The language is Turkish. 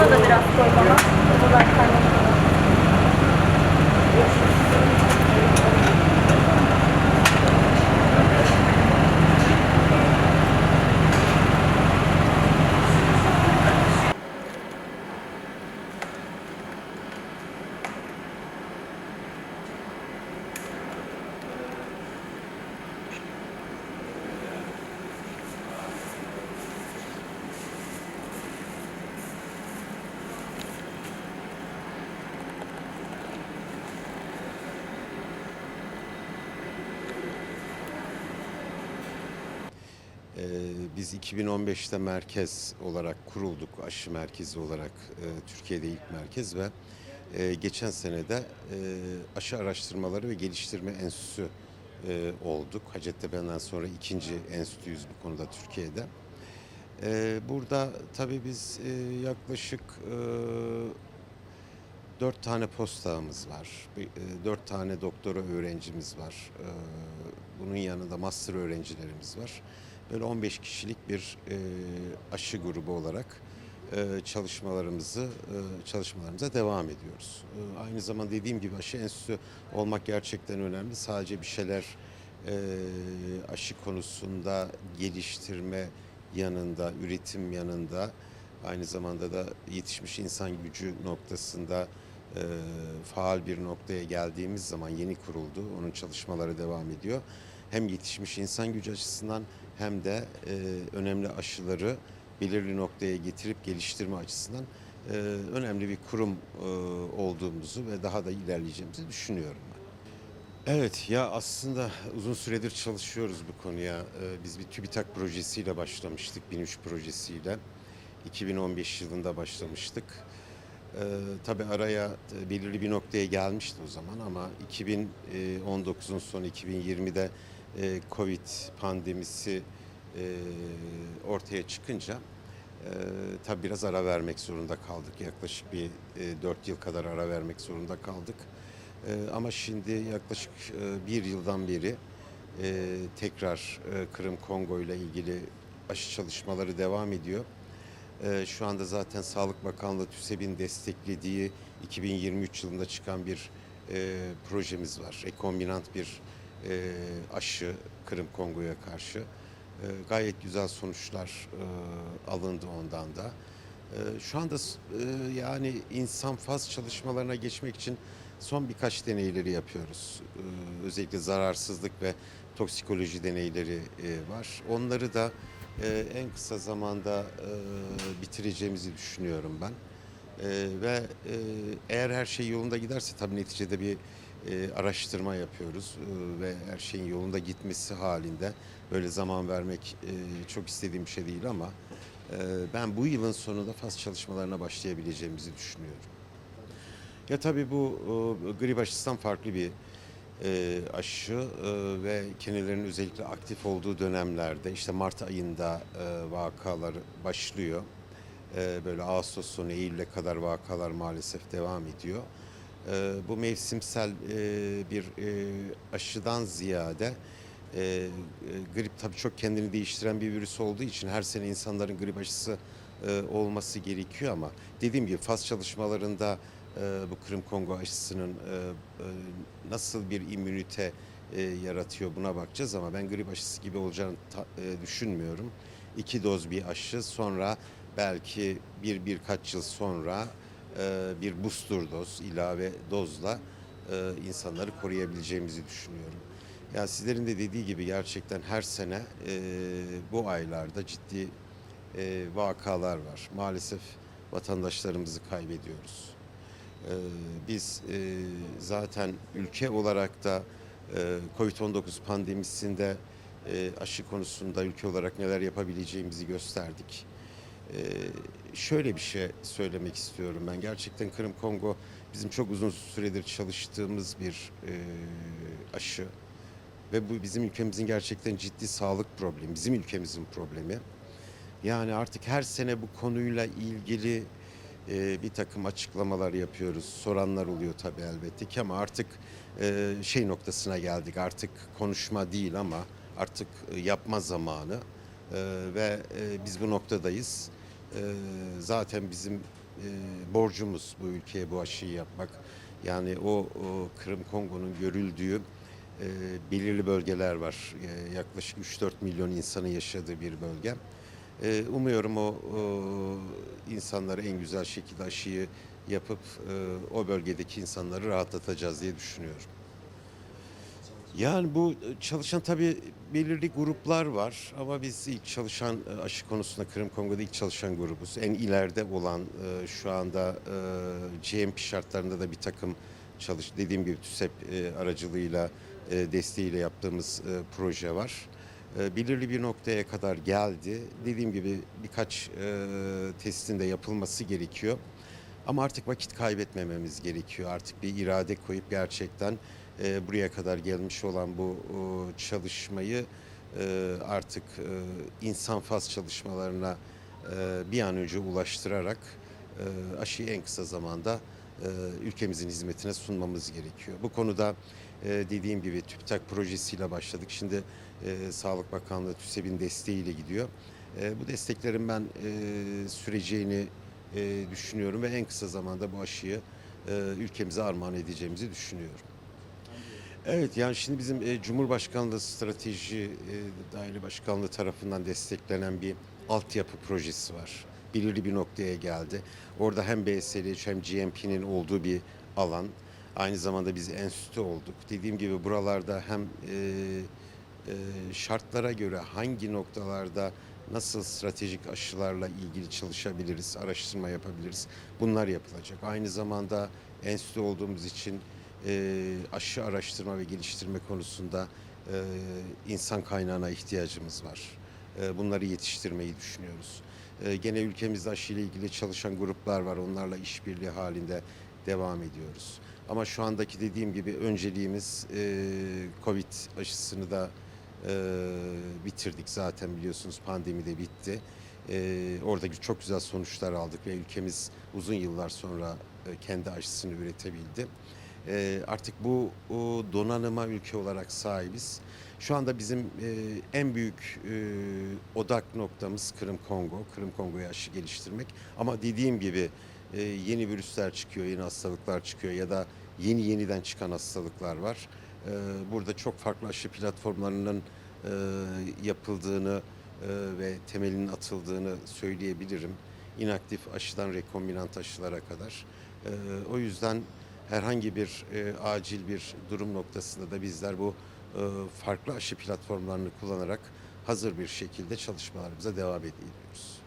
Buna da biraz koy bana. Kaynaşıyor. Biz 2015'te merkez olarak kurulduk, aşı merkezi olarak e, Türkiye'de ilk merkez ve e, geçen senede e, aşı araştırmaları ve geliştirme enstitüsü e, olduk. Hacettepe'den sonra ikinci enstitüyüz bu konuda Türkiye'de. E, Burada tabii biz e, yaklaşık e, dört tane postağımız var, Bir, e, dört tane doktora öğrencimiz var. E, Bunun yanında master öğrencilerimiz var. Böyle 15 kişilik bir e, aşı grubu olarak e, çalışmalarımızı e, çalışmalarımıza devam ediyoruz. E, aynı zamanda dediğim gibi aşı enstitüsü olmak gerçekten önemli. Sadece bir şeyler e, aşı konusunda geliştirme yanında, üretim yanında aynı zamanda da yetişmiş insan gücü noktasında e, faal bir noktaya geldiğimiz zaman yeni kuruldu. Onun çalışmaları devam ediyor. Hem yetişmiş insan gücü açısından hem de e, önemli aşıları belirli noktaya getirip geliştirme açısından e, önemli bir kurum e, olduğumuzu ve daha da ilerleyeceğimizi düşünüyorum. Evet ya aslında uzun süredir çalışıyoruz bu konuya. E, biz bir TÜBİTAK projesiyle başlamıştık, 1003 projesiyle. 2015 yılında başlamıştık. Ee, tabii araya e, belirli bir noktaya gelmişti o zaman ama 2019'un sonu 2020'de e, Covid pandemisi e, ortaya çıkınca e, tabii biraz ara vermek zorunda kaldık. Yaklaşık bir e, 4 yıl kadar ara vermek zorunda kaldık. E, ama şimdi yaklaşık e, bir yıldan beri e, tekrar e, Kırım Kongo ile ilgili aşı çalışmaları devam ediyor. Ee, Şu anda zaten Sağlık Bakanlığı TÜSEB'in desteklediği 2023 yılında çıkan bir e, projemiz var. Rekombinant bir e, aşı Kırım Kongo'ya karşı. E, gayet güzel sonuçlar e, alındı ondan da. E, şu anda e, yani insan faz çalışmalarına geçmek için son birkaç deneyleri yapıyoruz. E, özellikle zararsızlık ve toksikoloji deneyleri e, var. Onları da e, en kısa zamanda e, bitireceğimizi düşünüyorum ben. E, ve e, eğer her şey yolunda giderse tabii neticede bir e, araştırma yapıyoruz E, ve her şeyin yolunda gitmesi halinde böyle zaman vermek e, çok istediğim bir şey değil ama e, ben bu yılın sonunda faz çalışmalarına başlayabileceğimizi düşünüyorum. Ya tabii bu e, grip aşısından farklı bir e, aşı e, ve kendilerinin özellikle aktif olduğu dönemlerde işte Mart ayında e, vakalar başlıyor. E, böyle Ağustos sonu Eylül'e kadar vakalar maalesef devam ediyor. E, bu mevsimsel e, bir e, aşıdan ziyade e, e, grip tabii çok kendini değiştiren bir virüs olduğu için her sene insanların grip aşısı e, olması gerekiyor ama dediğim gibi faz çalışmalarında e, bu Kırım Kongo aşısının e, e, nasıl bir immünite e, yaratıyor buna bakacağız ama ben grip aşısı gibi olacağını ta- e, düşünmüyorum. İki doz bir aşı sonra belki bir birkaç yıl sonra bir booster doz ilave dozla e, insanları koruyabileceğimizi düşünüyorum. Ya sizlerin de dediği gibi gerçekten her sene e, bu aylarda ciddi e, vakalar var. Maalesef vatandaşlarımızı kaybediyoruz. Biz e, zaten ülke olarak da e, Covid-19 pandemisinde e, aşı konusunda ülke olarak neler yapabileceğimizi gösterdik. Şöyle bir şey söylemek istiyorum ben. Gerçekten Kırım Kongo bizim çok uzun süredir çalıştığımız bir e, aşı. Ve bu bizim ülkemizin gerçekten ciddi sağlık problemi, bizim ülkemizin problemi. Yani artık her sene bu konuyla ilgili e, bir takım açıklamalar yapıyoruz. Soranlar oluyor tabii elbette ki ama artık e, şey noktasına geldik. Artık konuşma değil ama artık yapma zamanı E, ve e, biz bu noktadayız. E, zaten bizim borcumuz bu ülkeye bu aşıyı yapmak. Yani o, o Kırım Kongo'nun görüldüğü e, belirli bölgeler var. E, yaklaşık 3-4 milyon insanın yaşadığı bir bölge. E, umuyorum o, o insanlara en güzel şekilde aşıyı yapıp e, o bölgedeki insanları rahatlatacağız diye düşünüyorum. Yani bu çalışan tabii belirli gruplar var ama biz ilk çalışan e, aşı konusunda Kırım Kongo'da ilk çalışan grubuz. En ileride olan e, şu anda e, GMP şartlarında da bir takım çalış dediğim gibi TÜSEP e, aracılığıyla e, desteğiyle yaptığımız e, proje var. E, belirli bir noktaya kadar geldi. Dediğim gibi birkaç e, testin de yapılması gerekiyor. Ama artık vakit kaybetmememiz gerekiyor. Artık bir irade koyup gerçekten e, buraya kadar gelmiş olan bu o, çalışmayı e, artık e, insan faz çalışmalarına e, bir an önce ulaştırarak e, aşıyı en kısa zamanda e, ülkemizin hizmetine sunmamız gerekiyor. Bu konuda e, dediğim gibi TÜBİTAK projesiyle başladık. Şimdi e, Sağlık Bakanlığı TÜSEB'in desteğiyle gidiyor. E, bu desteklerin ben e, süreceğini e, düşünüyorum ve en kısa zamanda bu aşıyı e, ülkemize armağan edeceğimizi düşünüyorum. Evet yani şimdi bizim e, Cumhurbaşkanlığı Strateji e, Daire Başkanlığı tarafından desteklenen bir altyapı projesi var. Belirli bir noktaya geldi. Orada hem BSL hem GMP'nin olduğu bir alan. Aynı zamanda biz enstitü olduk. Dediğim gibi buralarda hem e, e, şartlara göre hangi noktalarda nasıl stratejik aşılarla ilgili çalışabiliriz, araştırma yapabiliriz. Bunlar yapılacak. Aynı zamanda enstitü olduğumuz için e, aşı araştırma ve geliştirme konusunda e, insan kaynağına ihtiyacımız var. E, bunları yetiştirmeyi düşünüyoruz. E, gene ülkemizde aşı ile ilgili çalışan gruplar var. Onlarla işbirliği halinde devam ediyoruz. Ama şu andaki dediğim gibi önceliğimiz e, Covid aşısını da e, bitirdik zaten biliyorsunuz pandemi de bitti. E, orada çok güzel sonuçlar aldık ve ülkemiz uzun yıllar sonra e, kendi aşısını üretebildi. E, artık bu o donanıma ülke olarak sahibiz. Şu anda bizim e, en büyük e, odak noktamız Kırım Kongo. Kırım Kongo'ya aşı geliştirmek. Ama dediğim gibi e, yeni virüsler çıkıyor, yeni hastalıklar çıkıyor ya da yeni yeniden çıkan hastalıklar var. E, burada çok farklı aşı platformlarının e, yapıldığını e, ve temelinin atıldığını söyleyebilirim. İnaktif aşıdan rekombinant aşılara kadar. E, o yüzden herhangi bir e, acil bir durum noktasında da bizler bu farklı aşı platformlarını kullanarak hazır bir şekilde çalışmalarımıza devam ediyoruz.